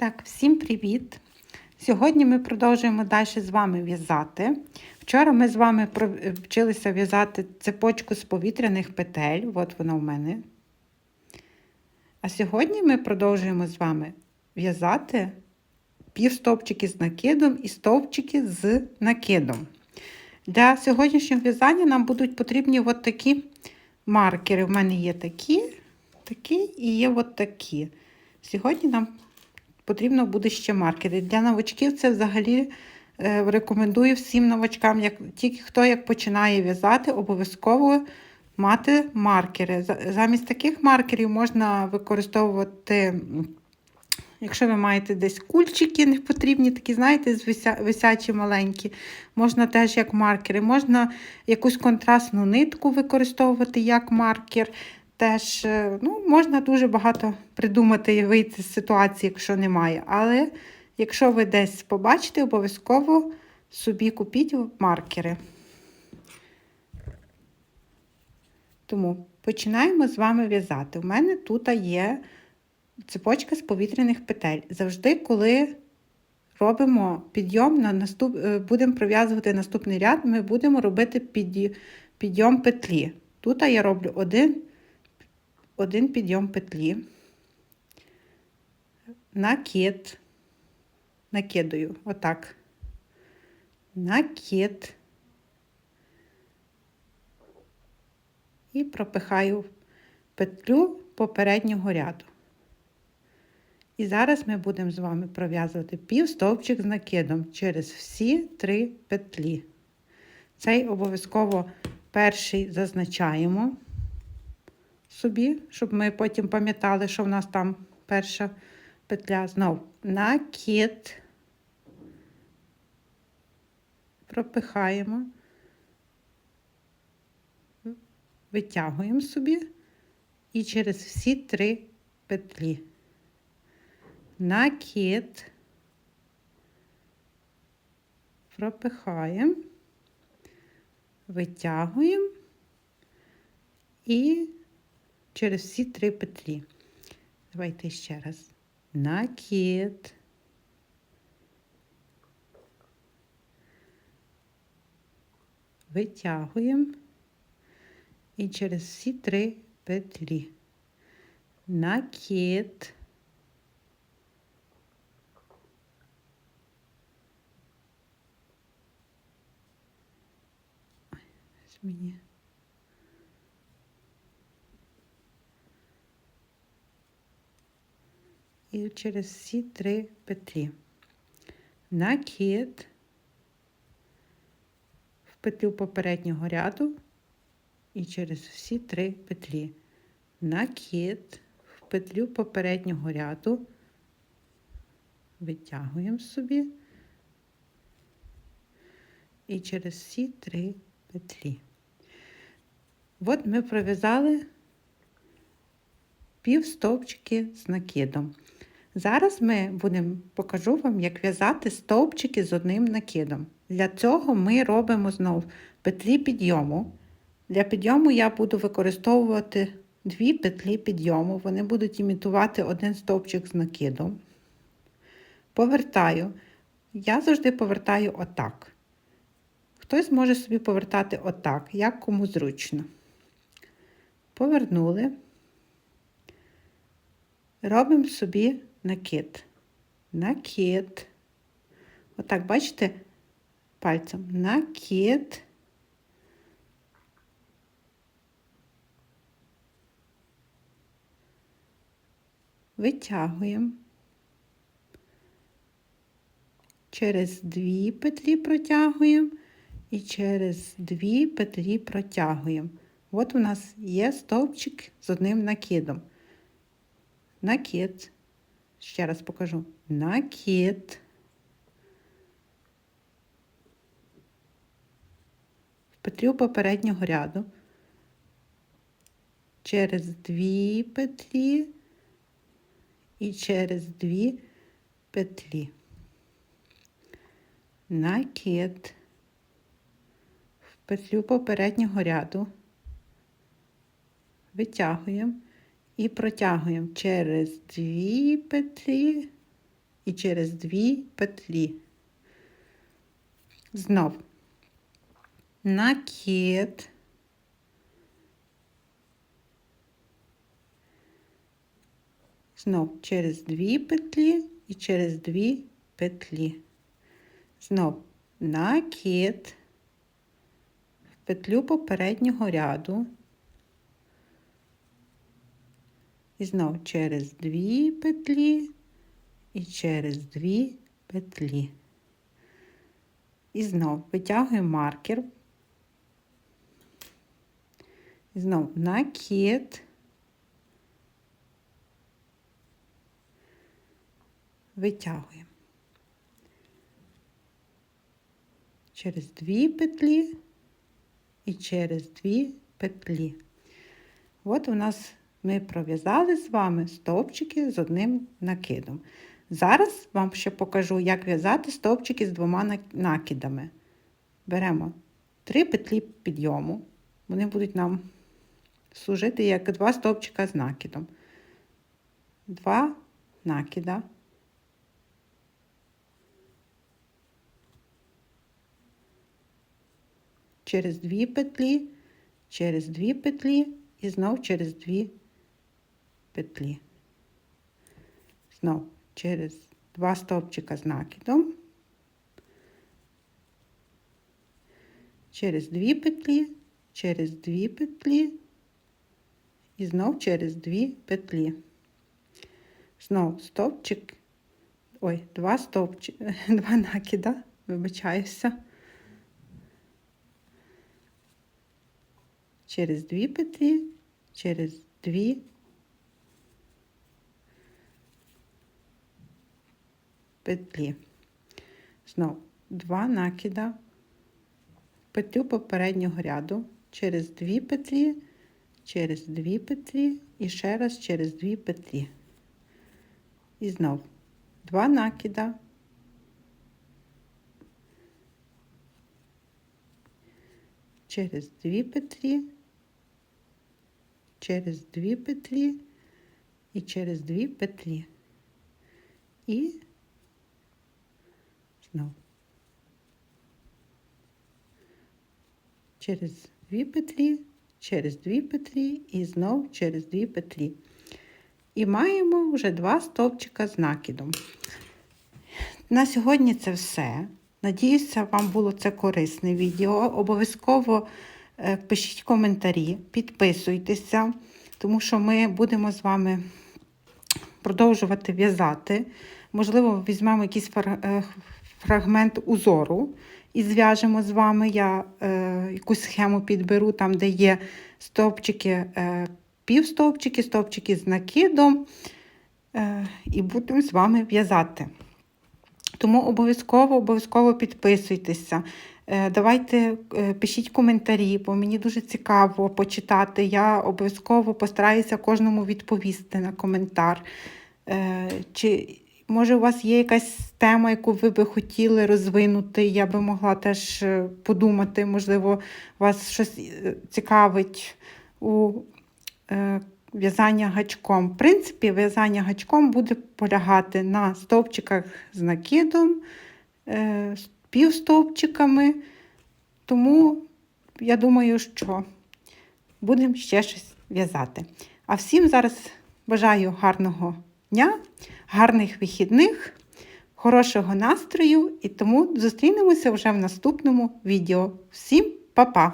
Так, всім привіт! Сьогодні ми продовжуємо далі з вами в'язати. Вчора ми з вами вчилися в'язати цепочку з повітряних петель. От вона у мене. А сьогодні ми продовжуємо з вами в'язати півстовпчики з накидом і стовпчики з накидом. Для сьогоднішнього в'язання нам будуть потрібні от такі маркери. У мене є такі, такі і є от такі. Сьогодні нам потрібно буде ще маркери. Для новачків це взагалі е, рекомендую всім новачкам, як тільки хто як починає в'язати, обов'язково мати маркери. Замість таких маркерів можна використовувати, якщо ви маєте десь кульчики непотрібні, такі, знаєте, висячі маленькі, можна теж як маркери, можна якусь контрастну нитку використовувати як маркер. Теж е, ну, можна дуже багато придумати і вийти з ситуації, якщо немає. Але якщо ви десь побачите, обов'язково собі купіть маркери. Тому починаємо з вами в'язати. У мене тут є цепочка з повітряних петель. Завжди, коли робимо підйом, на наступ... е, будемо пров'язувати наступний ряд, ми будемо робити підйом петлі. Тут я роблю один один підйом петлі, накид, накидаю, отак, накид і пропихаю петлю попереднього ряду. І зараз ми будемо з вами пров'язувати півстовпчик з накидом через всі три петлі. Цей обов'язково перший зазначаємо собі, щоб ми потім пам'ятали, що в нас там перша петля. Знов накид, пропихаємо, витягуємо собі. І через всі три петлі. Накид, пропихаємо, витягуємо. І через всі три петлі. Давайте ще раз. Накид. Витягуємо і через всі три петлі. Накид. Мені. І через всі три петлі. Накид в петлю попереднього ряду і через всі три петлі. Накид в петлю попереднього ряду, витягуємо собі і через всі три петлі. От ми пров'язали пів стовпчики з накидом. Зараз ми будемо покажу вам, як в'язати стовпчики з одним накидом. Для цього ми робимо знов петлі підйому. Для підйому я буду використовувати дві петлі підйому. Вони будуть імітувати один стовпчик з накидом. Повертаю. Я завжди повертаю отак. Хтось може собі повертати отак, як кому зручно. Повернули. Робимо собі накид. Накид. Отак, бачите, пальцем. Накид. Витягуємо. Через дві петлі протягуємо і через дві петлі протягуємо. От у нас є стовпчик з одним накидом накид. Ще раз покажу. Накид. В петлю попереднього ряду. Через дві петлі і через дві петлі. Накид. В петлю попереднього ряду. Витягуємо і протягуємо через дві петлі і через дві петлі. Знов накид. Знов через дві петлі і через дві петлі. Знов накид в петлю попереднього ряду. І знов через дві петлі і через дві петлі. І знов витягуємо маркер. І знов накид. Витягуємо. Через дві петлі і через дві петлі. От у нас ми пров'язали з вами стовпчики з одним накидом. Зараз вам ще покажу, як в'язати стовпчики з двома накидами. Беремо три петлі підйому, вони будуть нам служити як два стовпчика з накидом. Два накида. Через дві петлі, через дві петлі і знов через дві петлі. Знов через два стовпчика з накидом, через дві петлі, через дві петлі і знов через дві петлі. Знов стовпчик, ой, два стовпчики, два накида, вибачаюся. Через дві петлі, через дві петлі. Знов два накида, петлю попереднього ряду, через дві петлі, через дві петлі і ще раз через дві петлі. І знов два накида, через дві петлі, через дві петлі і через дві петлі. І знов. Через дві петлі, через дві петлі і знов через дві петлі. І маємо вже два стовпчика з накидом. На сьогодні це все. Надіюся, вам було це корисне відео. Обов'язково е, пишіть коментарі, підписуйтеся, тому що ми будемо з вами продовжувати в'язати. Можливо, візьмемо якийсь е, фрагмент узору і зв'яжемо з вами. Я е, якусь схему підберу, там, де є стовпчики, е, півстовпчики, стовпчики з накидом, е, і будемо з вами в'язати. Тому обов'язково обов'язково підписуйтеся. Е, давайте е, пишіть коментарі, бо мені дуже цікаво почитати. Я обов'язково постараюся кожному відповісти на коментар. Е, чи Може, у вас є якась тема, яку ви би хотіли розвинути? Я би могла теж е, подумати, можливо, вас щось е, цікавить у е, в'язання гачком. В принципі, в'язання гачком буде полягати на стовпчиках з накидом, півстовпчиками. Тому я думаю, що будемо ще щось в'язати. А всім зараз бажаю гарного дня, гарних вихідних, хорошого настрою і тому зустрінемося вже в наступному відео. Всім па-па!